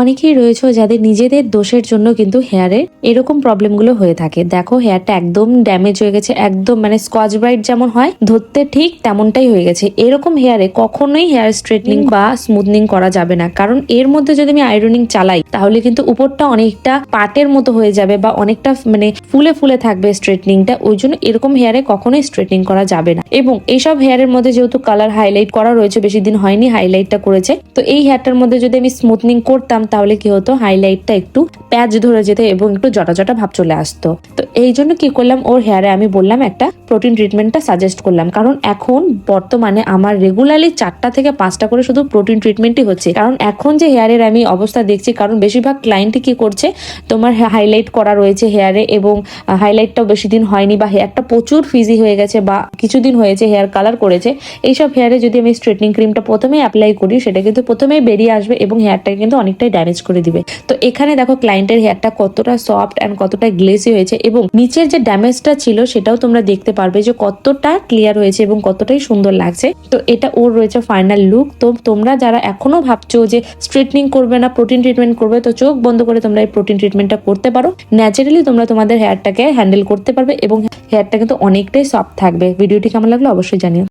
অনেকেই রয়েছে যাদের নিজেদের দোষের জন্য কিন্তু হেয়ারে এরকম প্রবলেমগুলো হয়ে থাকে। দেখো হেয়ারটা একদম ড্যামেজ হয়ে গেছে, একদম মানে স্কচ ব্রাইট যেমন হয়, ধরতে ঠিক তেমনটাই হয়ে গেছে। এরকম হেয়ারে কখনোই হেয়ার স্ট্রেটনিং বা স্মুথনিং করা যাবে না। কারণ এর মধ্যে যদি আমি আয়রনিং চালাই, তাহলে কিন্তু উপরটা অনেকটা পাটের মতো হয়ে যাবে বা অনেকটা মানে ফুলে ফুলে থাকবে স্ট্রেটনিংটা ওই জন্য এরকম হেয়ারে কখনোই স্ট্রেটনিং করা যাবে না। এবং এইসব হেয়ারের মধ্যে যেহেতু কালার হাইলাইট করা রয়েছে, বেশি দিন হয়নি হাইলাইটটা করেছে, তো এই হেয়ারটার মধ্যে যদি আমি স্মুথনিং করতাম তাহলে কি হতো? হাইলাইটটা একটু প্যাচ ধরে যেত এবং একটু জটা জটা ভাব চলে আসতো। তো এই জন্য কি করলাম? ওর হেয়ারে আমি বললাম একটা প্রোটিন ট্রিটমেন্টটা সাজেস্ট করলাম। কারণ এখন বর্তমানে আমার রেগুলারলি চারটা থেকে পাঁচটা করে শুধু প্রোটিন ট্রিটমেন্টই হচ্ছে। কারণ এখন যে হেয়ারের আমি অবস্থা দেখছি, কারণ বেশিরভাগ ক্লায়েন্টই কি করছে, তোমার হাইলাইট করা রয়েছে হেয়ারে এবং হাইলাইটটাও বেশি দিন হয়নি বা হেয়ারটা প্রচুর ফিজি হয়ে গেছে বা কিছুদিন হয়েছে হেয়ার কালার করেছে, এইসব হেয়ারে যদি আমি স্ট্রেটনিং ক্রিমটা প্রথমেই অ্যাপ্লাই করি, সেটা কিন্তু প্রথমেই বেরিয়ে আসবে এবং হেয়ারটাকে কিন্তু অনেকটাই ড্যামেজ করে দিবে। তো এখানে দেখো ক্লায়েন্টের হেয়ারটা কতটা সফট অ্যান্ড কতটা গ্লেসি হয়েছে এবং নিচের যে ড্যামেজটা ছিল, সেটাও তোমরা দেখতে পারবে যে কতটা ক্লিয়ার হয়েছে এবং কতটাই সুন্দর লাগছে। তো এটা ওর রয়েছে ফাইনাল লুক তো তোমরা যারা এখনও ভাবছ যে স্ট্রেটনিং করবে না প্রোটিন ট্রিটমেন্ট করবে, তো চোখ বন্ধ করে তোমরা এই প্রোটিন ট্রিটমেন্টটা করতে পারো। ন্যাচারালি তোমরা তোমাদের হেয়ারটাকে হ্যান্ডেল করতে পারবে এবং হেয়ারটা কিন্তু অনেকটাই সফট থাকবে। ভিডিওটি কেমন লাগল অবশ্যই জানিও।